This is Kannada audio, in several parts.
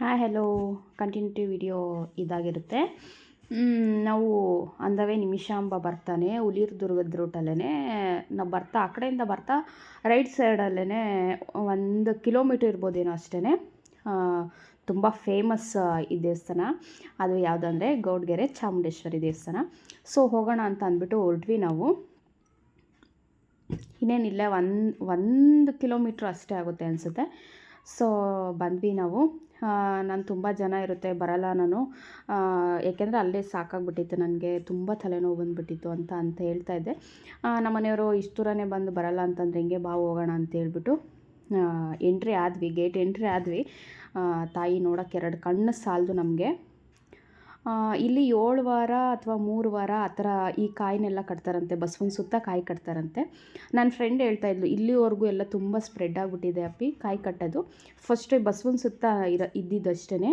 ಹಾಯ್ ಹೆಲೋ ಕಂಟಿನ್ಯೂಟಿ ವಿಡಿಯೋ ಇದಾಗಿರುತ್ತೆ. ನಾವು ಅಂದವೇ ನಿಮಿಷಾಂಬ ಬರ್ತಾನೆ. ಉಲಿರ್ ದುರ್ಗದ ರೂಟಲ್ಲೇ ನಾವು ಬರ್ತಾ, ಆ ಕಡೆಯಿಂದ ಬರ್ತಾ ರೈಟ್ ಸೈಡಲ್ಲೇ ಒಂದು ಕಿಲೋಮೀಟರ್ ಇರ್ಬೋದೇನೋ ಅಷ್ಟೇ ತುಂಬ ಫೇಮಸ್ ಈ ದೇವಸ್ಥಾನ. ಅದು ಯಾವುದಂದರೆ ಗೌಡ್ಗೆರೆ ಚಾಮುಂಡೇಶ್ವರಿ ದೇವಸ್ಥಾನ. ಸೊ ಹೋಗೋಣ ಅಂತ ಅಂದ್ಬಿಟ್ಟು ಹೊರಟ್ವಿ ನಾವು. ಇನ್ನೇನಿಲ್ಲ, ಒಂದು ಒಂದು ಕಿಲೋಮೀಟ್ರ್ ಅಷ್ಟೇ ಆಗುತ್ತೆ ಅನಿಸುತ್ತೆ. ಸೊ ಬಂದ್ವಿ ನಾವು. ನಾನು ತುಂಬ ಜನ ಇರುತ್ತೆ ಬರಲ್ಲ ನಾನು. ಏಕೆಂದರೆ ಅಲ್ಲೇ ಸಾಕಾಗ್ಬಿಟ್ಟಿತ್ತು ನನಗೆ ತುಂಬ ತಲೆನೋವು ಬಂದುಬಿಟ್ಟಿತ್ತು ಅಂತ ಅಂತ ಹೇಳ್ತಾ ಇದ್ದೆ. ಆ, ನಮ್ಮ ಮನೆಯವರು ಇಷ್ಟು ದೂರನೇ ಬಂದು ಬರಲ್ಲ ಅಂತಂದ್ರೆ ಹೆಂಗೆ ಬಾ ಹೋಗೋಣ ಅಂತ ಹೇಳ್ಬಿಟ್ಟು ಎಂಟ್ರಿ ಆದ್ವಿ ಗೇಟ್ ಎಂಟ್ರಿ ಆದ್ವಿ. ತಾಯಿ ನೋಡೋಕ್ಕೆ ಎರಡು ಕಣ್ಣು ಸಾಲದು ನಮಗೆ. ಇಲ್ಲಿ ಏಳು ವಾರ ಅಥವಾ ಮೂರು ವಾರ ಆ ಥರ ಈ ಕಾಯಿನೆಲ್ಲ ಕಟ್ತಾರಂತೆ, ಬಸವನ ಸುತ್ತ ಕಾಯಿ ಕಟ್ತಾರಂತೆ. ನನ್ನ ಫ್ರೆಂಡ್ ಹೇಳ್ತಾ ಇದ್ಲು, ಇಲ್ಲಿವರೆಗೂ ಎಲ್ಲ ತುಂಬ ಸ್ಪ್ರೆಡ್ ಆಗಿಬಿಟ್ಟಿದೆ ಅಪ್ಪಿ, ಕಾಯಿ ಕಟ್ಟೋದು. ಫಸ್ಟ್ ಬಸವನ ಸುತ್ತ ಇರ ಇದ್ದಿದ್ದಷ್ಟೇ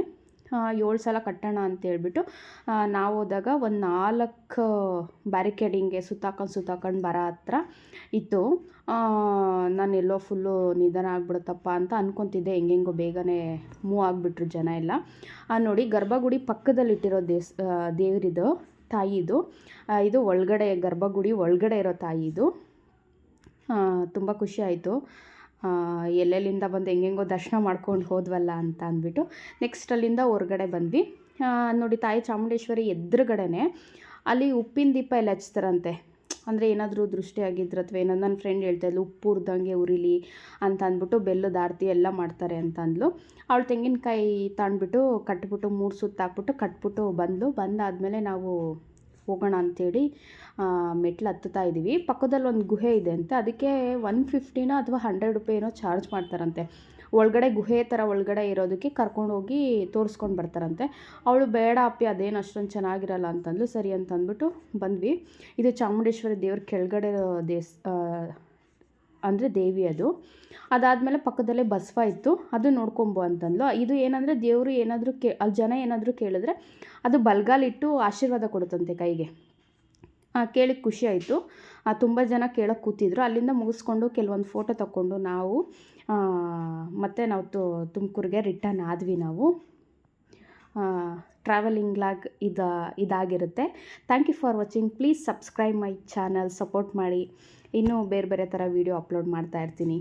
ಏಳು ಸಲ ಕಟ್ಟೋಣ ಅಂತ ಹೇಳ್ಬಿಟ್ಟು ಆ, ನಾವು ಹೋದಾಗ ಒಂದು ನಾಲ್ಕು ಬ್ಯಾರಿಕೇಡಿಂಗೆ ಸುತ್ತಾಕೊಂಡು ಸುತ್ತಾಕೊಂಡು ಬರೋ ಹತ್ರ ಇತ್ತು. ನಾನು ಎಲ್ಲೋ ಫುಲ್ಲು ನಿಧಾನ ಆಗ್ಬಿಡುತ್ತಪ್ಪ ಅಂತ ಅನ್ಕೊತಿದ್ದೆ. ಹೆಂಗೆಂಗೋ ಬೇಗನೆ ಮೂವ್ ಆಗಿಬಿಟ್ರು ಜನ ಎಲ್ಲ. ನೋಡಿ ಗರ್ಭಗುಡಿ ಪಕ್ಕದಲ್ಲಿಟ್ಟಿರೋ ದೇಸ್ ದೇವ್ರಿದು ತಾಯಿದು ಇದು ಒಳಗಡೆ ಗರ್ಭಗುಡಿ ಒಳಗಡೆ ಇರೋ ತಾಯಿದು. ತುಂಬ ಖುಷಿ ಆಯಿತು. ಎಲ್ಲೆಲ್ಲಿಂದ ಬಂದು ಹೆಂಗೆಂಗೋ ದರ್ಶನ ಮಾಡ್ಕೊಂಡು ಹೋದ್ವಲ್ಲ ಅಂತ ಅಂದ್ಬಿಟ್ಟು ನೆಕ್ಸ್ಟ್ ಅಲ್ಲಿಂದ ಹೊರ್ಗಡೆ ಬಂದ್ವಿ. ನೋಡಿ ತಾಯಿ ಚಾಮುಂಡೇಶ್ವರಿ ಎದುರುಗಡೆನೆ ಅಲ್ಲಿ ಉಪ್ಪಿನ ದೀಪ ಎಲ್ಲ ಹಚ್ತಾರಂತೆ. ಅಂದರೆ ಏನಾದರೂ ದೃಷ್ಟಿ ಆಗಿದ್ರೆ ಅಥವಾ ಏನೋ ನನ್ನ ಫ್ರೆಂಡ್ ಹೇಳ್ತಾ ಇದ್ಲು, ಉಪ್ಪು ಉರ್ದಂಗೆ ಉರಿಲಿ ಅಂತ ಅಂದ್ಬಿಟ್ಟು ಬೆಲ್ಲದ ಆರತಿ ಎಲ್ಲ ಮಾಡ್ತಾರೆ ಅಂತ ಅಂದ್ಲು. ಅವಳು ತೆಂಗಿನಕಾಯಿ ತಾಂಡ್ಬಿಟ್ಟು ಕಟ್ಬಿಟ್ಟು ಮೂರು ಸುತ್ತಾಕ್ಬಿಟ್ಟು ಕಟ್ಬಿಟ್ಟು ಬಂದ್ಲು. ಬಂದಾದಮೇಲೆ ನಾವು ಹೋಗೋಣ ಅಂಥೇಳಿ ಮೆಟ್ಲು ಹತ್ತುತ್ತಾ ಇದ್ದೀವಿ. ಪಕ್ಕದಲ್ಲಿ ಒಂದು ಗುಹೆ ಇದೆ ಅಂತ. ಅದಕ್ಕೆ ಒನ್ ಫಿಫ್ಟಿನೋ ಅಥವಾ ಹಂಡ್ರೆಡ್ ರೂಪಾಯಿ ಏನೋ ಚಾರ್ಜ್ ಮಾಡ್ತಾರಂತೆ. ಒಳಗಡೆ ಗುಹೆ ಥರ ಒಳಗಡೆ ಇರೋದಕ್ಕೆ ಕರ್ಕೊಂಡೋಗಿ ತೋರಿಸ್ಕೊಂಡು ಬರ್ತಾರಂತೆ. ಅವಳು, ಬೇಡ ಅಪ್ಪಿ, ಅದೇನು ಅಷ್ಟೊಂದು ಚೆನ್ನಾಗಿರಲ್ಲ ಅಂತಂದ್ಲು. ಸರಿ ಅಂತಂದ್ಬಿಟ್ಟು ಬಂದ್ವಿ. ಇದು ಚಾಮುಂಡೇಶ್ವರಿ ದೇವ್ರ ಕೆಳಗಡೆ ದೇವಸ್ ಅಂದರೆ ದೇವಿ ಅದು. ಅದಾದಮೇಲೆ ಪಕ್ಕದಲ್ಲೇ ಬಸವ ಇತ್ತು. ಅದು ನೋಡ್ಕೊಂಬು ಅಂತಂದ್ಲು. ಇದು ಏನಂದರೆ ದೇವರು ಏನಾದರೂ ಕೇ ಅಲ್ಲಿ ಜನ ಏನಾದರೂ ಕೇಳಿದ್ರೆ ಅದು ಬಲ್ಗಾಲಿಟ್ಟು ಆಶೀರ್ವಾದ ಕೊಡುತ್ತಂತೆ ಕೈಗೆ. ಕೇಳಿ ಖುಷಿ ಆಯಿತು. ತುಂಬ ಜನ ಕೇಳೋಕ್ಕೆ ಕೂತಿದ್ರು. ಅಲ್ಲಿಂದ ಮುಗಿಸ್ಕೊಂಡು ಕೆಲವೊಂದು ಫೋಟೋ ತಗೊಂಡು ನಾವು ಮತ್ತು ನಾವು ತುಮಕೂರಿಗೆ ರಿಟರ್ನ್ ಆದ್ವಿ ನಾವು. ಟ್ರಾವೆಲಿಂಗ್ ಲಾಗ್ ಇದು, ಇದಾಗಿರುತ್ತೆ. Thank you for watching please subscribe my channel support ಮಾಡಿ. ಇನ್ನೂ ಬೇರೆ ಬೇರೆ ಥರ ವೀಡಿಯೋ ಅಪ್ಲೋಡ್ ಮಾಡ್ತಾ ಇರ್ತೀನಿ.